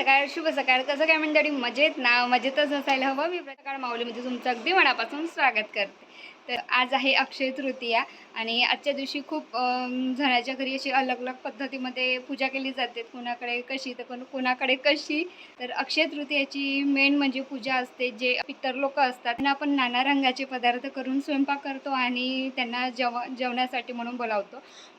सकाळ शुभ सकाळ. कसं काय मंडळी? मजेत ना? मजेतच असायला हवं. मी सकाळ माऊलीमध्ये तुमचं अगदी मनापासून स्वागत करते. तर आज आहे अक्षय तृतीया आणि आजच्या दिवशी खूप जणाच्या घरी अशी अलग अलग पद्धतीमध्ये पूजा केली जाते. कुणाकडे कशी तर कोण कुणाकडे कशी. तर अक्षय तृतीयाची मेन म्हणजे पूजा असते जे पितर लोक असतात. त्यांना आपण नाना रंगाचे पदार्थ करून स्वयंपाक करतो आणि त्यांना जेव जेवणासाठी म्हणून बोलावतो.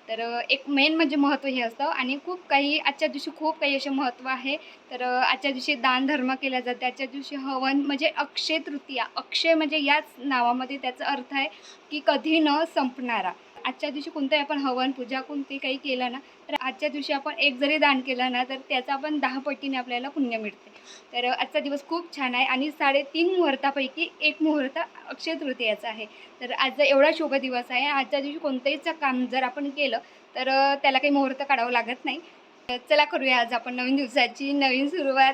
तर एक मेन म्हणजे महत्त्व हे असतं आणि खूप काही आजच्या दिवशी खूप काही असे महत्त्व आहे. तर आजच्या दिवशी दान धर्म केला जाते. आजच्या दिवशी हवन म्हणजे अक्षय तृतीया. अक्षय म्हणजे याच नावामध्ये त्याचं अर्थ आहे की कधी न संपणारा. आजच्या दिवशी कोणतंही आपण हवन पूजा कोणती काही केलं ना तर आजच्या दिवशी आपण एक जरी दान केलं ना तर त्याचा आपण दहा पटीने आपल्याला पुण्य मिळते. तर आजचा दिवस खूप छान आहे आणि साडेतीन मुहूर्तापैकी एक मुहूर्त अक्षय तृतीयाचा आहे. तर आजचा एवढा शुभ दिवस आहे. आजच्या दिवशी कोणतंहीच काम जर आपण केलं तर त्याला काही मुहूर्त काढावं लागत नाही. चला करूया आज आपण नवीन दिवसाची नवीन सुरुवात.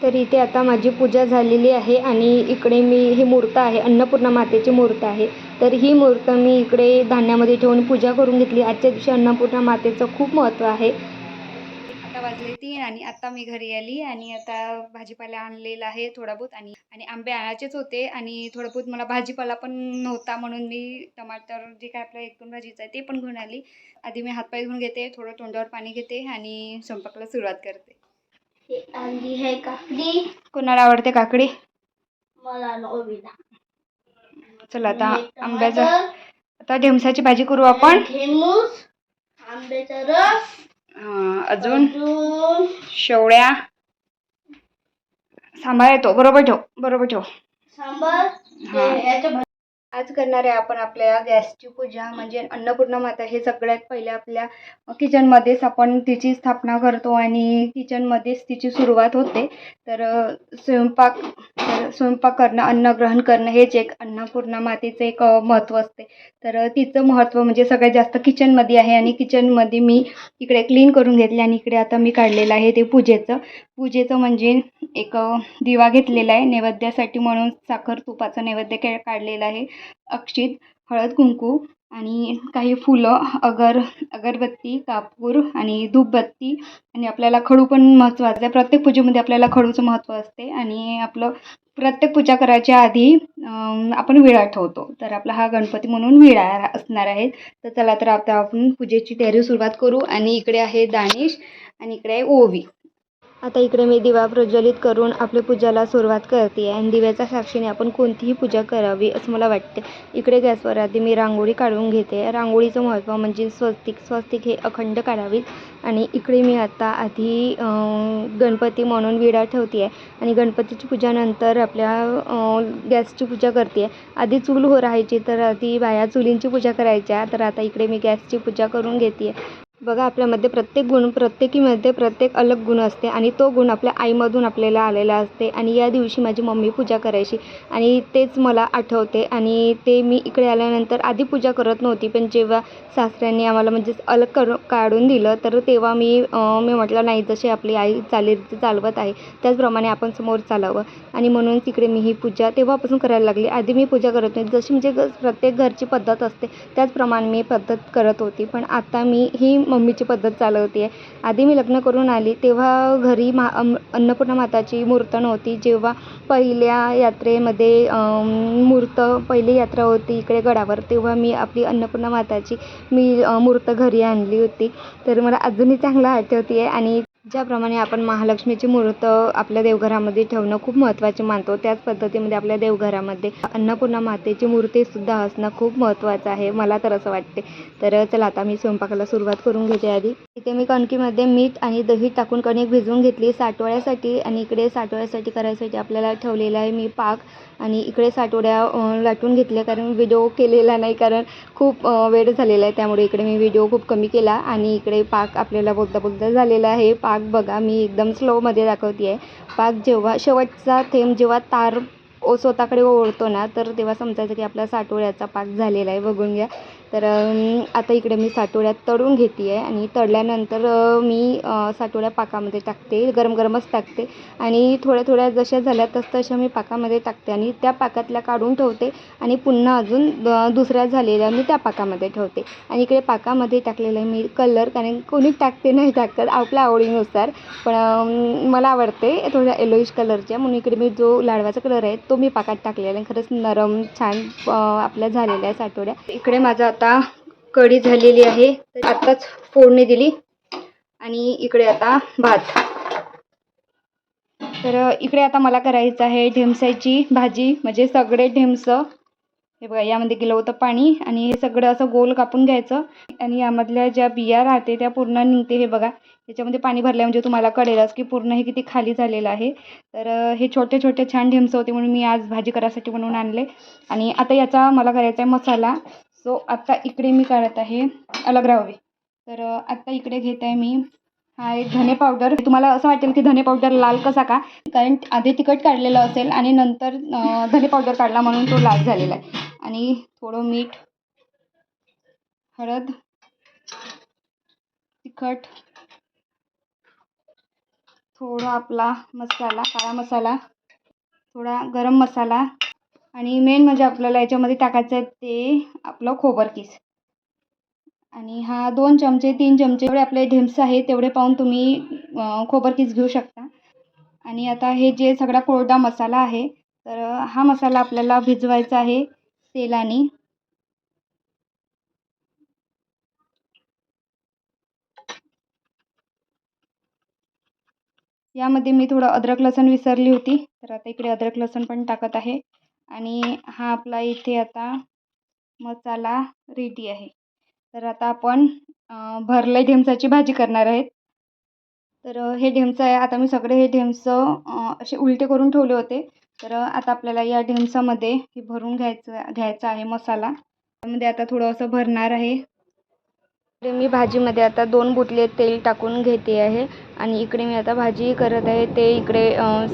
तर इथे आता माझी पूजा झालेली आहे आणि इकडे मी ही मूर्त आहे अन्नपूर्णा मातेची मूर्त आहे. तर ही मूर्त मी इकडे धान्यामध्ये ठेवून पूजा करून घेतली. आजच्या दिवशी अन्नपूर्णा मातेचं खूप महत्त्व आहे. आता वाजले तीन आणि आता मी घरी आली आणि आता भाजीपाला आणलेला आहे थोडा बहुत आणि आणि आंबे आणायचेच होते आणि थोडं बहुत मला भाजीपाला पण नव्हता म्हणून मी टमाटर जे काय आपलं एक दोन भाजीचं आहे ते पण घेऊन आली. आधी मी हातपाय धुवून घेते थोडं तोंडावर पाणी घेते आणि स्वयंपाकाला सुरुवात करते. हे आणली काकडी. कोणाला आवडते काकडी? मला चला आता आंब्याचा आता ढेमसाची भाजी करू आपण. आंब्याचा रस अं, अजून अजून शेवळ्या. सांभाळ येतो. बरोबर ठेव. बरोबर ठेव. सांबार. हे. याच्या आज करणार आहे आपण आपल्या गॅसची पूजा म्हणजे अन्नपूर्णा माता हे सगळ्यात पहिले आपल्या किचनमध्येच आपण तिची स्थापना करतो आणि किचनमध्येच तिची सुरुवात होते. तर स्वयंपाक तर स्वयंपाक करणं अन्न ग्रहण करणं हेच एक अन्नपूर्णा मातेचं एक महत्त्व असते. तर तिचं महत्त्व म्हणजे सगळ्यात जास्त किचनमध्ये आहे आणि किचनमध्ये मी इकडे क्लीन करून घेतले आणि इकडे आता मी काढलेलं आहे ते पूजेचं. पूजेचं म्हणजे एक दिवा घेतलेला आहे नैवेद्यासाठी म्हणून साखर तुपाचा नैवेद्य के काढलेला आहे. अक्षित हळद कुंकू आणि काही फुलं अगर अगरबत्ती कापूर आणि धूपबत्ती. आणि आपल्याला खडू पण महत्त्वाचं आहे. प्रत्येक पूजेमध्ये आपल्याला खडूचं महत्त्व असते. आणि आपलं प्रत्येक पूजा करायच्या आधी आपण विळा ठेवतो. तर आपला हा गणपती म्हणून विळा असणार आहे. तर चला तर आता आपण पूजेची तयारी सुरुवात करू. आणि इकडे आहे दानिश आणि इकडे आहे ओवी. आता इकडे मी दिवा प्रज्वलित करून आपल्या पूजाला सुरुवात करते आणि दिव्याच्या साक्षीने आपण कोणतीही पूजा करावी असं मला वाटते. इकडे गॅसवर आधी मी रांगोळी काढून घेते. रांगोळीचं महत्त्व म्हणजे स्वस्तिक स्वस्तिक हे अखंड काढावीत. आणि इकडे मी आता आधी गणपती म्हणून विडा ठेवते आहे. आणि गणपतीची पूजानंतर आपल्या गॅसची पूजा करते आहे. आधी चूल हो राहायची तर आधी बाया चुलींची पूजा करायच्या. तर आता इकडे मी गॅसची पूजा करून घेते आहे. बघा आपल्यामध्ये प्रत्येक गुण प्रत्येकीमध्ये प्रत्येक अलग गुण असते आणि तो गुण आपल्या आईमधून आपल्याला आलेला असते आणि या दिवशी माझी मम्मी पूजा करायची आणि तेच मला आठवते आणि ते मी इकडे आल्यानंतर आधी पूजा करत नव्हती पण जेव्हा सासऱ्यांनी आम्हाला म्हणजे अलग करू काढून दिलं तर तेव्हा मी मी म्हटलं नाही जशी आपली आई चालीरीती चालवत आहे त्याचप्रमाणे आपण समोर चालावं. आणि म्हणून तिकडे मी ही पूजा तेव्हापासून करायला लागली. आधी मी पूजा करत नव्हती. जशी म्हणजे ग- प्रत्येक घरची पद्धत असते त्याचप्रमाणे मी पद्धत करत होती. पण आता मी ही मम्मीची पद्धत चालवते. आहे आधी मी लग्न करून आली तेव्हा घरी मा अन्नपूर्णा माताची मूर्त नव्हती जेव्हा पहिल्या यात्रेमध्ये मूर्त पहिली यात्रा होती इकडे गडावर तेव्हा मी आपली अन्नपूर्णा माताची मी मूर्त घरी आणली होती. तर मला अजूनही चांगलं आठवते आहे आणि ज्याप्रमाणे आपण महालक्ष्मीची मूर्त आपल्या देवघरामध्ये ठेवणं खूप महत्त्वाचे मानतो. त्याच पद्धतीमध्ये आपल्या देवघरामध्ये अन्नपूर्णा मातेची मूर्तीसुद्धा असणं खूप महत्त्वाचं आहे. मला तर असं वाटते. तर चला आता मी स्वयंपाकाला सुरुवात करून घेते आधी. इथे मी कणकीमध्ये मीठ आणि दही टाकून कणिक भिजवून घेतली. साठवड्यासाठी आणि इकडे साठवड्यासाठी करायसाठी आपल्याला ठेवलेला आहे मी पाक आणि इकडे साठवड्या लाटून घेतल्या कारण व्हिडिओ केलेला नाही कारण खूप वेळ झालेला आहे. त्यामुळे इकडे मी व्हिडिओ खूप कमी केला आणि इकडे पाक आपल्याला बोलता बोलता झालेला आहे. पाक बघा मी एकदम स्लोमध्ये दाखवते आहे पाक जेव्हा शेवटचा थेंब जेव्हा तार ओ स्वतःकडे ओढतो ना तर तेव्हा समजायचं की आपला साठवड्याचा पाक झालेला आहे. बघून घ्या. तर आता इकडे मी साठवड्यात तळून घेते आहे आणि तळल्यानंतर मी साठवड्या पाकामध्ये टाकते. गरम गरमच टाकते. आणि थोड्या थोड्या जशा झाल्या तस तशा मी पाकामध्ये टाकते आणि त्या पाकातल्या काढून ठेवते आणि पुन्हा अजून द- दुसऱ्या झालेल्या मी त्या पाकामध्ये ठेवते. आणि इकडे पाकामध्ये टाकलेलं आहे मी कलर कारण कोणी टाकते नाही टाकत आपल्या आवडीनुसार. पण मला आवडते थोड्या येलोइश कलरच्या म्हणून इकडे मी जो लाडवाचा कलर आहे तो मी पाकात टाकलेला आहे. खरंच नरम छान आपल्या झालेल्या आहे साठवड्या. इकडे माझा आता कढी झालेली आहे. तर आत्ताच फोडणी दिली. आणि इकडे आता भात. तर इकडे आता मला करायचं आहे ढेमसाची भाजी. म्हणजे सगळे ढेमस. हे बघा यामध्ये गेलं होतं पाणी. आणि हे सगळं असं गोल कापून घ्यायचं. आणि यामधल्या ज्या बिया राहते त्या पूर्ण निघते. हे बघा त्याच्यामध्ये पाणी भरलं म्हणजे तुम्हाला कळेलच की पूर्ण हे किती खाली झालेलं आहे. तर हे छोटे छोटे छान ढेमसं होते म्हणून मी आज भाजी करायसाठी म्हणून आणले. आणि आता याचा मला करायचा आहे मसाला. सो आत्ता इकडे मी काढत आहे अलग राहावे तर आत्ता इकडे घेत आहे मी हा एक धने पावडर तुम्हाला असं वाटेल की धने पावडर लाल कसा का? कारण आधी तिखट काढलेलं असेल आणि नंतर धने पावडर काढला म्हणून तो लाल झालेला आहे. आणि थोडं मीठ हळद तिखट थोडा आपला मसाला काळा मसाला थोडा गरम मसाला आणि मेन म्हणजे आपल्याला याच्यामध्ये टाकायचं आहे ते आपलं खोबरकीस आणि हा दोन चमचे तीन चमचे जेवढे आपले ढेम्स आहे तेवढे पाहून तुम्ही खोबरकीस घेऊ शकता. आणि आता हे जे सगळा कोरडा मसाला आहे तर हा मसाला आपल्याला भिजवायचा आहे तेलाने. यामध्ये मी थोडं अद्रक लसण विसरली होती तर आता इकडे अद्रक लसण पण टाकत आहे. आणि हा आपला इथे आता मसाला रेडी आहे. तर आता आपण भरले ढेमसाची भाजी करणार आहेत. तर हे ढेमसं आहे. आता मी सगळे हे ढेमसं असे उलटे करून ठेवले होते. तर आता आपल्याला या ढेमसामध्ये हे भरून घ्यायचं घ्यायचा आहे मसाला. त्यामध्ये आता थोडं असं भरणार आहे. इकडे मी भाजीमध्ये आता दोन बुटले तेल टाकून घेते आहे. आणि इकडे मी आता भाजी करत आहे. ते इकडे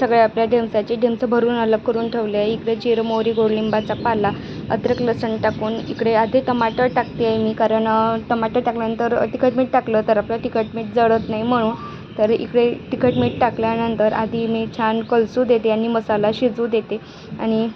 सगळे आपल्या ढेमसाचे ढेमसं भरून अलग करून ठेवले आहे. इकडे जिरं मोहरी गोडलिंबाचा पाला अद्रक लसण टाकून इकडे आधी टमाटर टाकते आहे मी. कारण टमाटर टाकल्यानंतर तिखट मीठ टाकलं तर आपलं तिखट मीठ जळत नाही म्हणून. तर इकडे तिखट मीठ टाकल्यानंतर आधी मी छान कलसू देते आणि मसाला शिजू देते. आणि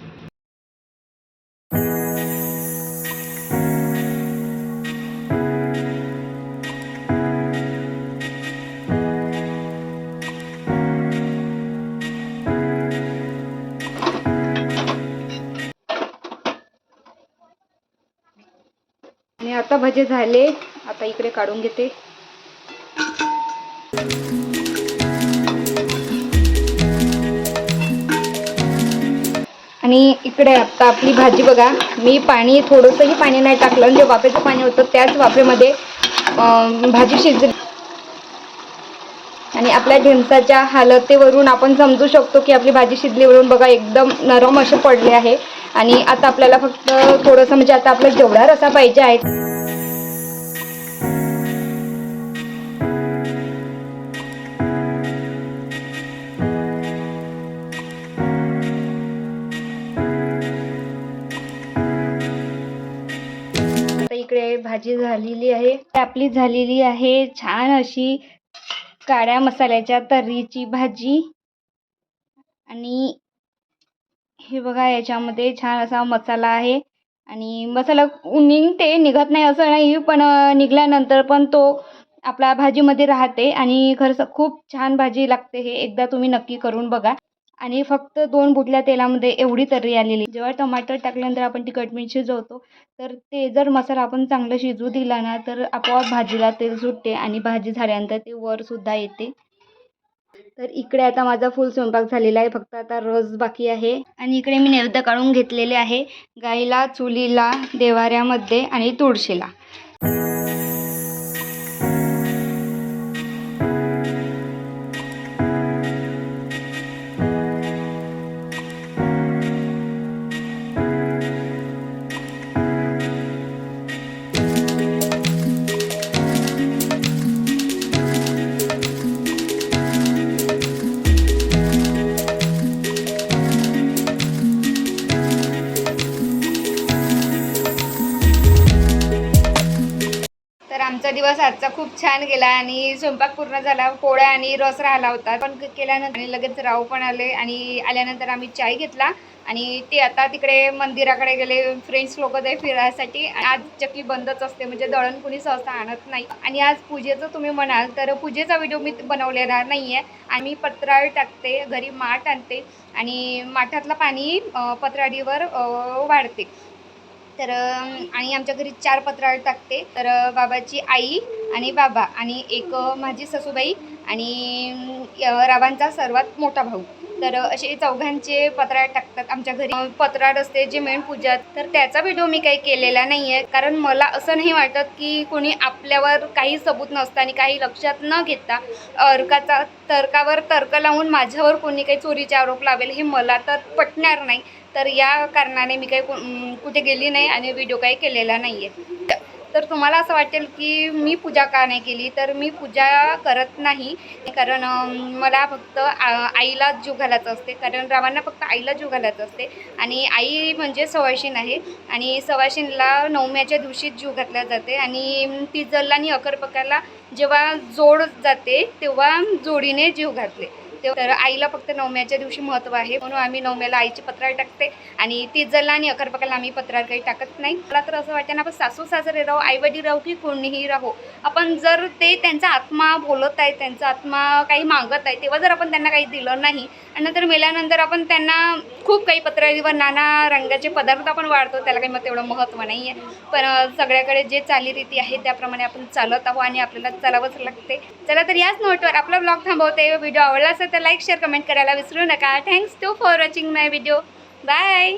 आता भजे झाले. आता इकडे काढून घेते. आणि इकडे आता आपली भाजी बघा. मी पाणी थोडंसंही पाणी नाही टाकलं. जे वाफेचं पाणी होतं त्याच वाफेमध्ये भाजी शिजली. आणि आपल्या ढेमसाच्या हालतीवरून आपण समजू शकतो की आपली भाजी शिजलीवरून बघा एकदम नरम असे पडले आहे. आणि आता आपल्याला फक्त थोडंसं म्हणजे आता आपल्याला जेवढा रसा पाहिजे आहे. भाजी झालेली आहे. आपली झालेली आहे. छान अशी काळ्या मसाल्याच्या तर्रीची भाजी. आणि हे बघा याच्यामध्ये छान असा मसाला आहे. आणि मसाला निघते निघत नाही असं नाही पण निघाल्यानंतर पण तो आपल्या भाजीमध्ये राहते. आणि खरंच खूप छान भाजी लागते हे. एकदा तुम्ही नक्की करून बघा. आणि फक्त दोन बुटल्या तेलामध्ये एवढी तर्री आलेली. जेव्हा टमाटर टाकल्यानंतर आपण तिखट मीठ शिजवतो तर ते जर मसाला आपण चांगलं शिजू दिला ना तर आपोआप भाजीला तेल सुटते आणि भाजी झाल्यानंतर ते वरसुद्धा येते. तर इकडे आता माझा फुल स्वयंपाक झालेला आहे फक्त आता रस बाकी आहे. आणि इकडे मी नैवेद्य काढून घेतलेले आहे गाईला चुलीला देवाऱ्यामध्ये आणि तुळशीला. आमचा दिवस आजचा खूप छान गेला आणि स्वयंपाक पूर्ण झाला पोळ्या आणि रस राहिला होता. पण केल्यानंतर आणि लगेच राव पण आले आणि आल्यानंतर आम्ही चाय घेतला आणि ते आता तिकडे मंदिराकडे गेले. फ्रेंड्स लोक ते फिरायसाठी आज चक्की बंदच असते म्हणजे दळण कुणी सहसा आणत नाही. आणि आज पूजेचं तुम्ही म्हणाल तर पूजेचा व्हिडिओ मी बनवलेला नाही आहे आणि पत्राळ टाकते घरी माठ आणते आणि माठातलं पाणी पत्राळीवर पत्राडीवर वाढते. तर आणि आमच्या घरी चार पत्राळ टाकते. तर बाबाची आई आणि बाबा आणि एक माझी ससूबाई आणि रावांचा सर्वात मोठा भाऊ. तर असे चौघांचे पत्राळ टाकतात आमच्या घरी. अं, पत्राळ असते जे मेन पूजा. तर त्याचा व्हिडिओ मी काही केलेला नाही आहे कारण मला असं नाही वाटत की कोणी आपल्यावर काही सबूत नसताना आणि काही लक्षात न घेता अर्काचा तर्कावर तर्क लावून माझ्यावर कोणी काही चोरीचे आरोप लावेल हे मला तर पटणार नाही. तर या कारणाने मी काही कुठे गेली नाही आणि व्हिडिओ काही केलेला नाही आहे तर तुम्हाला असं वाटेल की मी पूजा का नाही केली? तर मी पूजा करत नाही. कारण मला फक्त आ- आईला जीव घालायचं असते. कारण रावांना फक्त आईला जीव घालायचं असते. आणि आई म्हणजे सवाशीण आहे. आणि सवाशीणला नवम्याच्या दिवशी जीव घातला जाते. आणि ती जल्लानी अकरपकाला जेव्हा जोड जाते तेव्हा जोडीने जीव घातले तर आईला फक्त नवम्याच्या दिवशी महत्त्व आहे. म्हणून आम्ही नवम्याला आईची पत्राळ टाकते. आणि ती जल्ला आणि अकरपकाला आम्ही पत्रावर काही टाकत नाही. मला तर असं वाटतं ना आपण सासू सासरे राहू आईवडील राहू की कोणीही राहू. आपण जर ते त्यांचा आत्मा बोलत आहे त्यांचा आत्मा काही मागत आहे तेव्हा जर आपण त्यांना काही दिलं नाही आणि नंतर मेल्यानंतर आपण त्यांना खूप काही पत्राळीवर नाना रंगाचे पदार्थ आपण वाढतो त्याला काही मग तेवढं महत्त्व नाही आहे पण सगळ्याकडे जे चालीरीती आहे त्याप्रमाणे आपण चालत आहोत आणि आपल्याला चालावंच लागते. चला तर याच नोटवर आपला ब्लॉग थांबवते. व्हिडिओ आवडला असेल तर लाईक शेअर कमेंट करायला विसरू नका. Thanks to for watching my video bye